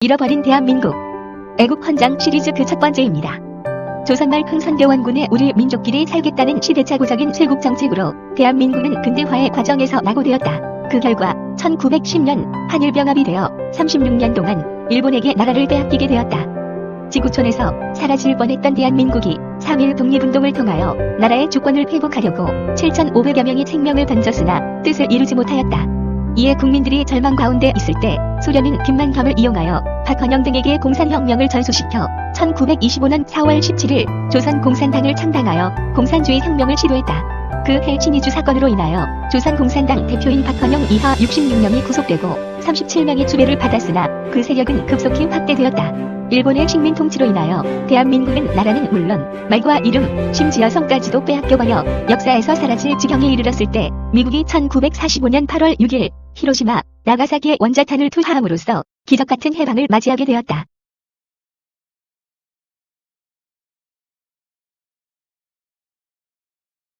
잃어버린 대한민국. 애국 헌장 시리즈 그 첫 번째입니다. 조선말 흥선대원군의 우리 민족끼리 살겠다는 시대착오적인 쇄국 정책으로 대한민국은 근대화의 과정에서 낙오되었다. 그 결과 1910년 한일병합이 되어 36년 동안 일본에게 나라를 빼앗기게 되었다. 지구촌에서 사라질 뻔했던 대한민국이 3.1 독립운동을 통하여 나라의 주권을 회복하려고 7,500여 명의 생명을 던졌으나 뜻을 이루지 못하였다. 이에 국민들이 절망 가운데 있을 때 소련은 김만겸을 이용하여 박헌영 등에게 공산혁명을 전수시켜 1925년 4월 17일 조선공산당을 창당하여 공산주의 혁명을 시도했다. 그 해 친이주 사건으로 인하여 조선공산당 대표인 박헌영 이하 66명이 구속되고 37명의 추배를 받았으나 그 세력은 급속히 확대되었다. 일본의 식민 통치로 인하여 대한민국은 나라는 물론 말과 이름, 심지어 성까지도 빼앗겨버려 역사에서 사라질 지경에 이르렀을 때 미국이 1945년 8월 6일 히로시마, 나가사키의 원자탄을 투하함으로써 기적 같은 해방을 맞이하게 되었다.